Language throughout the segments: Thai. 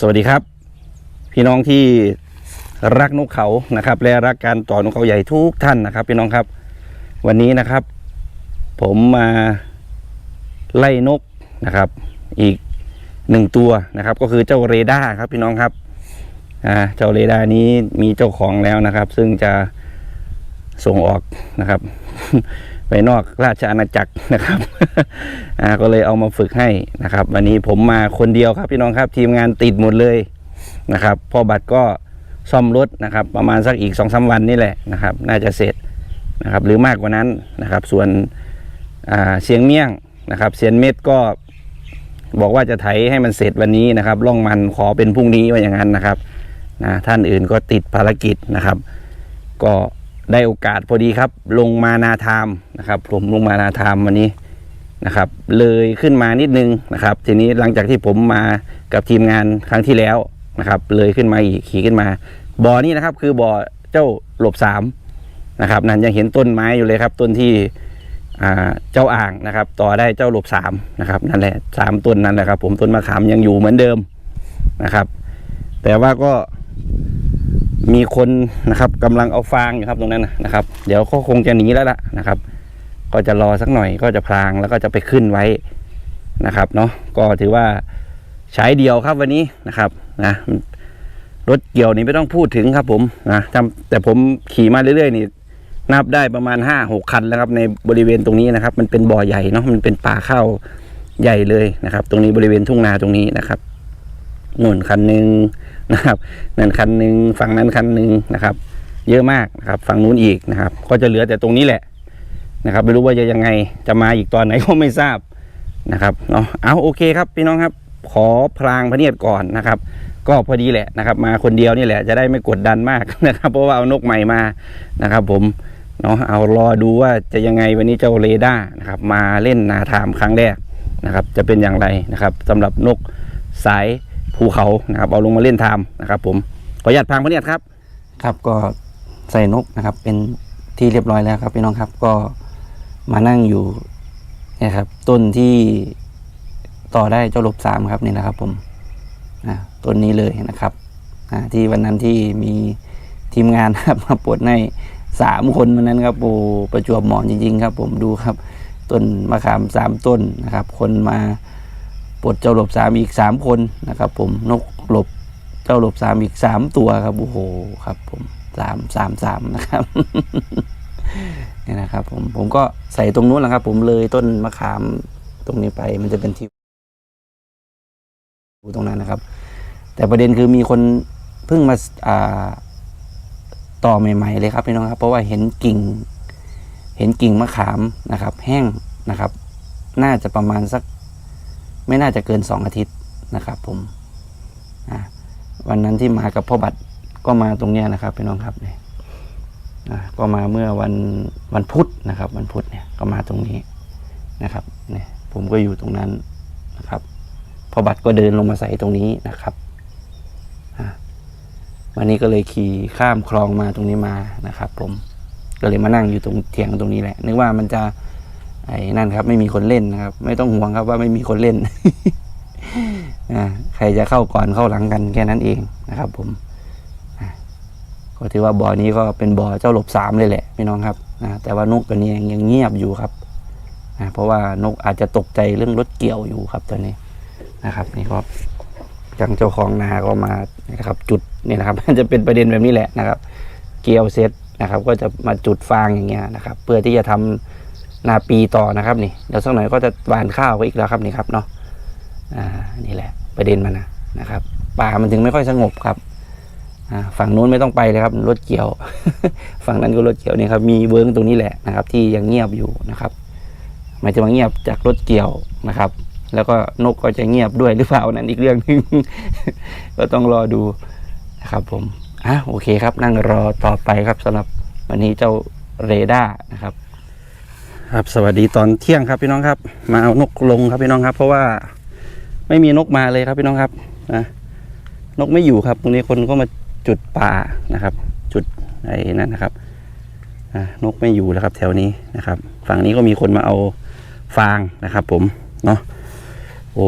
สวัสดีครับ พี่น้องที่รักนกเขานะครับ และรักการต่อนกเขาใหญ่ทุกท่านนะครับ พี่น้องครับ วันนี้นะครับ ผมมาไล่นกนะครับ อีกหนึ่งตัวนะครับ ก็คือเจ้าเรดาร์ครับ พี่น้องครับอ่าเจ้าเรดาร์นี้มีเจ้าของแล้วนะครับ ซึ่งจะส่งออกนะครับ ไปนอกราชอาณาจักรนะครับอ่าก็เลยเอามาฝึกให้นะครับ วันนี้ผมมาคนเดียวครับพี่น้องครับทีมงานติดหมดเลยนะครับพ่อบัตรก็ซ่อมรถนะครับ ประมาณสักอีกสองสาวันนี่แหละนะครับ น่าจะเสร็จนะครับ หรือมากกว่านั้นนะครับ ส่วนเสียงเมี่ยงนะครับ เสียนเม็ดก็บอกว่าจะไถให้มันเสร็จวันนี้นะครับล่องมันขอเป็นพรุ่งนี้ว่าอย่างนั้นนะครับนะท่านอื่นก็ติดภารกิจนะครับ ก็ ได้โอกาสพอดีครับ ลงมานาทามนะครับ ผมลงมานาทามวันนี้นะครับ เลยขึ้นมานิดนึงนะครับ ทีนี้หลังจากที่ผมมากับทีมงานครั้งที่แล้วนะครับ เลยขึ้นมาอีกขี่ขึ้นมาบ่อนี้นะครับ คือบ่อเจ้าหลบสามนะครับ นั่นยังเห็นต้นไม้อยู่เลยครับ ต้นที่เจ้าอ่างนะครับ ต่อได้เจ้าหลบสามนะครับนั่นแหละสามต้นนั่นแหละครับ ผมต้นมะขามยังอยู่เหมือนเดิมนะครับ แต่ว่าก็ มีคนนะครับกำลังเอาฟางอยู่ครับตรงนั้นนะครับ เดี๋ยวก็คงจะหนีแล้วล่ะนะครับ ก็จะรอสักหน่อยก็จะพลางแล้วก็จะไปขึ้นไว้นะครับเนาะก็ถือว่าใช้เดียวครับวันนี้นะครับนะรถเกี่ยวนี่ไม่ต้องพูดถึงครับ ผมนะจำแต่ผมขี่มาเรื่อยๆนี่นับได้ประมาณห้าหกคันแล้วครับในบริเวณตรงนี้นะครับ มันเป็นบ่อใหญ่เนาะมันเป็นป่าข้าวใหญ่เลยนะครับ ตรงนี้บริเวณทุ่งนาตรงนี้นะครับนุ่นคันหนึ่ง นะครับนั่นคันหนึ่งฝั่งนั้นคันหนึ่งนะครับ เยอะมากนะครับ ฝั่งนู้นอีกนะครับ ก็จะเหลือแต่ตรงนี้แหละนะครับ ไม่รู้ว่าจะยังไงจะมาอีกตอนไหนก็ไม่ทราบนะครับเนาะเอาโอเคครับพี่น้องครับ ขอพลางพระเนียดก่อนนะครับ ก็พอดีแหละนะครับ มาคนเดียวนี่แหละจะได้ไม่กดดันมากนะครับ เพราะว่าเอานกใหม่มานะครับ ผมเนาะเอารอดูว่าจะยังไงวันนี้เจ้าเรดาร์นะครับ มาเล่นนาทามครั้งแรกนะครับ จะเป็นอย่างไรนะครับสำหรับนกสาย ภูเขานะครับเอาลงมาเล่นทามนะครับ ผมขออนุญาตพลางพระเนียดครับ ครับก็ใส่นกนะครับ เป็นที่เรียบร้อยแล้วครับพี่น้องครับก็มานั่งอยู่นะครับ ต้นที่ต่อได้เจ้าลบสามครับนี่นะครับ ผมอ่าต้นนี้เลยนะครับอ่าที่วันนั้นที่มีทีมงานครับมาปลดให้สามคนวันนั้นครับโอ้ประจวบหมาะจริง ๆ ครับ ผมดูครับ ต้นมะขามสามต้นนะครับ คนมา ปลดเจ้าหลบสามอีกสามคนนะครับ ผมนกหลบเจ้าหลบสามอีกสามตัวครับโอ้โหครับ ผมสามสามสามนะครับนี่นะครับ ผมผมก็ใส่ตรงนู้นแหละครับ ผมเลยต้นมะขามตรงนี้ไป มันจะเป็นที่ตรงนั้นนะครับ แต่ประเด็นคือมีคนเพิ่งมาอ่าต่อใหม่ๆเลยครับพี่น้องครับ เพราะว่าเห็นกิ่ง เห็นกิ่งมะขามนะครับ แห้งนะครับ น่าจะประมาณสัก ไม่น่าจะเกินสองอาทิตย์นะครับผมวันนั้นที่มากับพ่อบัตรก็มาตรงเนี้ยนะครับพี่น้องครับเนี่ยก็มาเมื่อวันวันพุธนะครับ วันพุธเนี่ยก็มาตรงนี้นะครับเนี่ยผมก็อยู่ตรงนั้นนะครับพ่อบัตรก็เดินลงมาใส่ตรงนี้นะครับวันนี้ก็เลยขี่ข้ามคลองมาตรงนี้มานะครับ ผมก็เลยมานั่งอยู่ตรงเถียงตรงนี้แหละ นึกว่ามันจะ ไอ้นั่นครับ ไม่มีคนเล่นนะครับ ไม่ต้องห่วงครับว่าไม่มีคนเล่นอ่าใครจะเข้าก่อนเข้าหลังกันแค่นั้นเองนะครับ ผมอ่าก็ถือว่าบ่อนี้ก็เป็นบ่อเจ้าหลบสามเลยแหละพี่น้องครับอ่าแต่ว่านกตัวนี้ยังยังเงียบอยู่ครับอ่าเพราะว่านกอาจจะตกใจเรื่องรถเกี่ยวอยู่ครับตอนนี้นะครับนี่ก็จังเจ้าของนาก็มานะครับ จุดนี่นะครับมันจะเป็นประเด็นแบบนี้แหละนะครับ เกี่ยวเสร็จนะครับ ก็จะมาจุดฟางอย่างเงี้ยนะครับ เพื่อที่จะทำ นาปีต่อนะครับนี่เดี๋ยวสักหน่อยก็จะหวานข้าวก็อีกแล้วครับนี่ครับเนาะอ่านี่แหละประเด็นมันนะนะครับป่ามันถึงไม่ค่อยสงบครับอ่าฝั่งนู้นไม่ต้องไปเลยครับรถเกี่ยว ฝั่งนั้นก็รถเกี่ยวนี่ครับมีเวิร์งตรงนี้แหละนะครับ ที่ยังเงียบอยู่นะครับหมายถึงว่าเงียบจากรถเกี่ยวนะครับ แล้วก็นกก็จะเงียบด้วยหรือเปล่านั้นอีกเรื่องหนึงก็ต้องรอดูนะครับ ผมอะโอเคครับ นั่งรอต่อไปครับสำหรับวันนี้เจ้าเรดาร์นะครับ ครับสวัสดีตอนเที่ยงครับพี่น้องครับ มาเอานกลงครับพี่น้องครับ เพราะว่าไม่มีนกมาเลยครับพี่น้องครับนะนกไม่อยู่ครับตรงนี้คนก็มาจุดป่านะครับ จุดไอ้นั่นนะครับอะนกไม่อยู่แล้วครับ แถวนี้นะครับ ฝั่งนี้ก็มีคนมาเอาฟางนะครับ ผมเนาะโอ้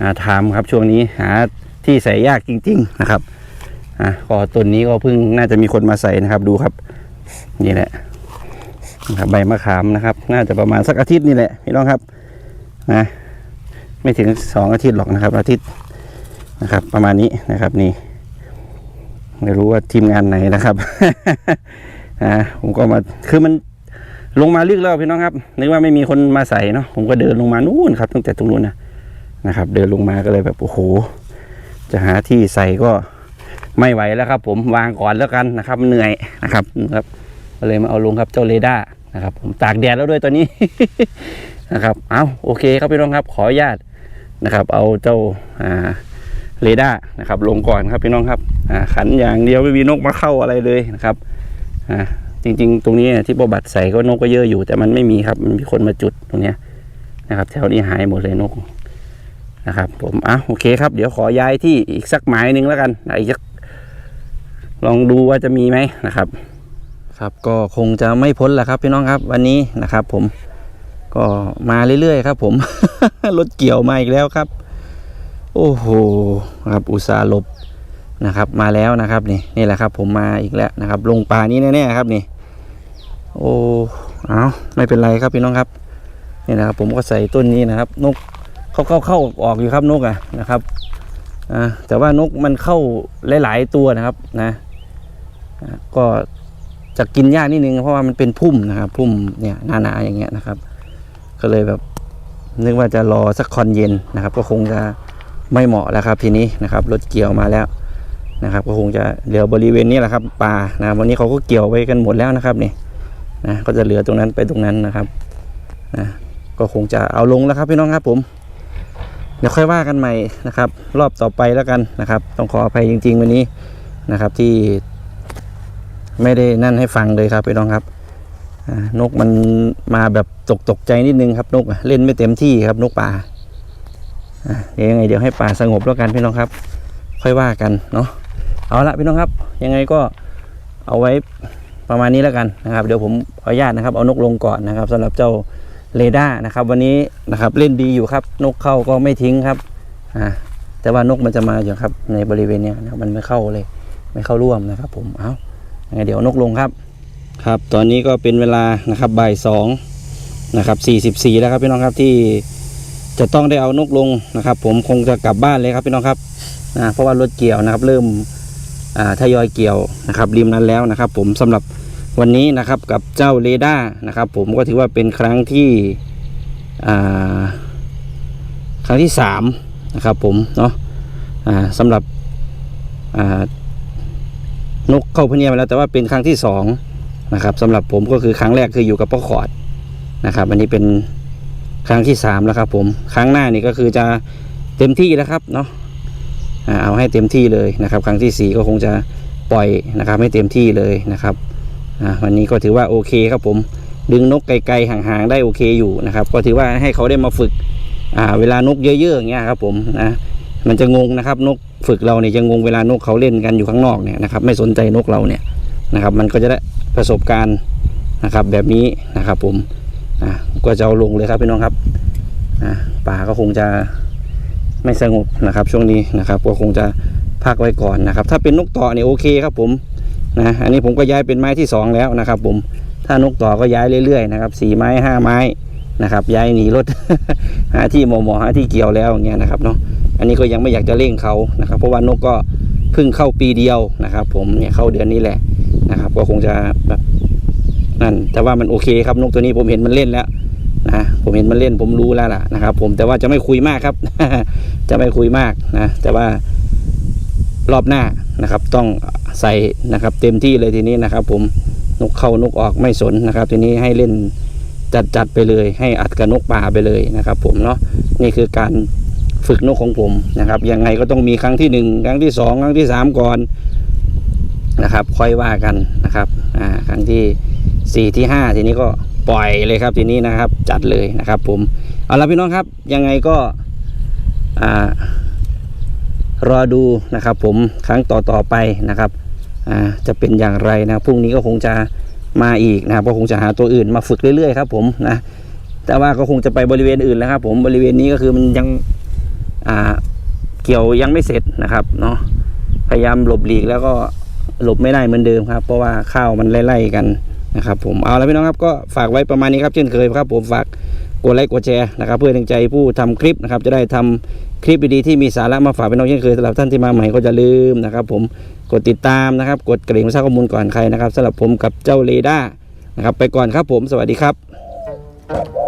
อาทามครับช่วงนี้หาที่ใส่ยากจริง ๆนะครับอะก็ต้นนี้ก็เพิ่งน่าจะมีคนมาใส่นะครับ ดูครับ นี่แหละ นะครับใบมะขามนะครับ น่าจะประมาณสักอาทิตย์นี่แหละพี่น้องครับนะไม่ถึงสองอาทิตย์หรอกนะครับ อาทิตย์นะครับ ประมาณนี้นะครับนี่ไม่รู้ว่าทีมงานไหนนะครับอ่าผมก็มาคือมันลงมาลึกแล้วพี่น้องครับนึกว่าไม่มีคนมาใส่เนาะผมก็เดินลงมานู่นครับตั้งแต่ตรงนู้นนะนะครับ เดินลงมาก็เลยแบบโอ้โห จะหาที่ใส่ก็ไม่ไหวแล้วครับ ผมวางก่อนแล้วกันนะครับ เหนื่อยนะครับนะครับก็เลยมาเอาลงครับเจ้าเรดาร์ นะครับ ผมตากแดดแล้วด้วยตอนนี้นะครับ เอาโอเคครับพี่น้องครับ ขออนุญาตนะครับ เอาเจ้าอ่าเรดาร์นะครับ ลงก่อนครับพี่น้องครับอ่าขันอย่างเดียวไม่มีนกมาเข้าอะไรเลยนะครับอ่าจริง ๆ ตรงนี้เนี่ยที่บบัตใส่ก็นกก็เยอะอยู่ แต่มันไม่มีครับมันมีคนมาจุดตรงเนี้ยนะครับแถวนี้หายหมดเลยนกนะครับผมอะโอเคครับ เดี๋ยวขอย้ายที่อีกสักหมายหนึ่งแล้วกันอีกสักลองดูว่าจะมีไหมนะครับ ครับก็คงจะไม่พ้นแหละครับพี่น้องครับ วันนี้นะครับ ผมก็มาเรื่อยๆครับ ผมรถเกี่ยวมาอีกแล้วครับ โอ้โหครับอุตสาหลบนะครับ มาแล้วนะครับนี่นี่แหละครับ ผมมาอีกแล้วนะครับ ลงป่านี้แน่ๆครับนี่ โอ้เอาไม่เป็นไรครับพี่น้องครับนี่นะครับ ผมก็ใส่ต้นนี้นะครับ นกเขาเข้าเข้าออกอยู่ครับนกอะนะครับอ่าแต่ว่านกมันเข้าหลาย ๆตัวนะครับนะก็ จะกินยากนิดนึงเพราะว่ามันเป็นพุ่มนะครับพุ่มเนี่ยหนาๆอย่างเงี้ยนะครับ ก็เลยแบบนึกว่าจะรอสักคอนเย็นนะครับ ก็คงจะไม่เหมาะแล้วครับทีนี้นะครับรถเกี่ยวมาแล้วนะครับ ก็คงจะเหลือบริเวณนี้แหละครับป่านะวันนี้เขาก็เกี่ยวไปกันหมดแล้วนะครับนี่นะก็จะเหลือตรงนั้นไปตรงนั้นนะครับนะก็คงจะเอาลงแล้วครับพี่น้องครับผมเดี๋ยวค่อยว่ากันใหม่นะครับ รอบต่อไปแล้วกันนะครับ ต้องขออภัยจริง ๆ วันนี้นะครับที่ ไม่ได้นั่นให้ฟังเลยครับพี่น้องครับนกมันมาแบบตกตกใจนิดนึงครับ นกเล่นไม่เต็มที่ครับ นกป่าเดี๋ยวยังไงเดี๋ยวให้ป่าสงบแล้วกันพี่น้องครับ ค่อยว่ากันเนาะเอาละพี่น้องครับ ยังไงก็เอาไว้ประมาณนี้แล้วกันนะครับ เดี๋ยวผมขออนุญาตนะครับ เอานกลงก่อนนะครับสำหรับเจ้าเรดาร์นะครับ วันนี้นะครับเล่นดีอยู่ครับ นกเข้าก็ไม่ทิ้งครับอ่าแต่ว่านกมันจะมาอยู่ครับในบริเวณเนี้ยนะมันไม่เข้าเลย ไม่เข้าร่วมนะครับ ผมเอายังไง เดี๋ยวนกลงครับ ครับ ตอนนี้ก็เป็นเวลานะครับบ่ายสองนะครับสี่สิบสี่แล้วครับพี่น้องครับที่จะต้องได้เอานกลงนะครับ ผมคงจะกลับบ้านเลยครับพี่น้องครับนะเพราะว่ารถเกี่ยวนะครับ เริ่มทยอยเกี่ยวนะครับริมนั้นแล้วนะครับ ผมสำหรับวันนี้นะครับกับเจ้าเรดาร์นะครับ ผมก็ถือว่าเป็นครั้งที่ครั้งที่สามนะครับผมเนาะอ่าสำหรับ นกเข้าพเนียมาแล้วแต่ว่าเป็นครั้งที่สองนะครับสำหรับผมก็คือครั้งแรกคืออยู่กับพ่อขอดนะครับ อันนี้เป็นครั้งที่สามแล้วครับ ผมครั้งหน้านี่ก็คือจะเต็มที่แล้วครับเนาะเอาให้เต็มที่เลยนะครับ ครั้งที่สี่ก็คงจะปล่อยนะครับให้เต็มที่เลยนะครับวันนี้ก็ถือว่าโอเคครับผมดึงนกไกลๆห่างๆได้โอเคอยู่นะครับ ก็ถือว่าให้เขาได้มาฝึกเวลานกเยอะๆอย่างเงี้ยครับผมนะ มันจะงงนะครับ นกฝึกเราเนี่ยจะงงเวลานกเขาเล่นกันอยู่ข้างนอกเนี่ยนะครับ ไม่สนใจนกเราเนี่ยนะครับ มันก็จะได้ประสบการณ์นะครับ แบบนี้นะครับ ผมอะก็จะเอาลงเลยครับพี่น้องครับอะป่าก็คงจะไม่สงบนะครับ ช่วงนี้นะครับก็คงจะพักไว้ก่อนนะครับ ถ้าเป็นนกต่อเนี่ยโอเคครับผมนะอันนี้ผมก็ย้ายเป็นไม้ที่สองแล้วนะครับ ผมถ้านกต่อก็ย้ายเรื่อยๆนะครับสี่ไม้ห้าไม้นะครับย้ายหนีรถหาที่หมอหมอหาที่เกี่ยวแล้วอย่างเงี้ยนะครับเนาะ อันนี้ก็ยังไม่อยากจะเร่งเขานะครับ เพราะว่านกก็เพิ่งเข้าปีเดียวนะครับ ผมเนี่ยเข้าเดือนนี้แหละนะครับ ก็คงจะแบบนั่น แต่ว่ามันโอเคครับนกตัวนี้ผมเห็นมันเล่นแล้วนะผมเห็นมันเล่นผมรู้แล้วล่ะนะครับ ผมแต่ว่าจะไม่คุยมากครับ จะไม่คุยมากนะแต่ว่ารอบหน้านะครับ ต้องใส่นะครับ เต็มที่เลยทีนี้นะครับ ผมนกเข้านกออกไม่สนนะครับ ทีนี้ให้เล่นจัดจัดๆไปเลย ให้อัดกับนกป่าไปเลยนะครับ ผมเนาะนี่คือการ ฝึกนกของผมนะครับยังไงก็ต้องมีครั้งที่หนึ่งครั้งที่สองครั้งที่สามก่อนนะครับ ค่อยว่ากันนะครับอ่าครั้งที่สี่ที่ห้าทีนี้ก็ปล่อยเลยครับทีนี้นะครับ จัดเลยนะครับ ผมเอาละพี่น้องครับ ยังไงก็อ่ารอดูนะครับ ผมครั้งต่อต่อๆไปนะครับอ่าจะเป็นอย่างไรนะพรุ่งนี้ก็คงจะมาอีกนะครับก็คงจะหาตัวอื่นมาฝึกเรื่อยๆครับ ผมนะแต่ว่าก็คงจะไปบริเวณอื่นแล้วครับ ผมบริเวณนี้ก็คือมันยัง เกี่ยวยังไม่เสร็จนะครับเนาะพยายามหลบหลีกแล้วก็หลบไม่ได้เหมือนเดิมครับ เพราะว่าข้าวมันไล่ๆกันนะครับ ผมเอาและพี่น้องครับก็ฝากไว้ประมาณนี้ครับเช่นเคยครับ ผมฝากกดไลค์กดแชร์นะครับ เพื่อเป็นกำลังใจผู้ทำคลิปนะครับ จะได้ทำคลิปดีๆที่มีสาระมาฝากพี่น้องเช่นเคยสำหรับท่านที่มาใหม่ก็จะลืมนะครับ ผมกดติดตามนะครับ กดกระดิ่งเพื่อทราบข้อมูลก่อนใครนะครับสำหรับผมกับเจ้าเรดานะครับ ไปก่อนครับผมสวัสดีครับ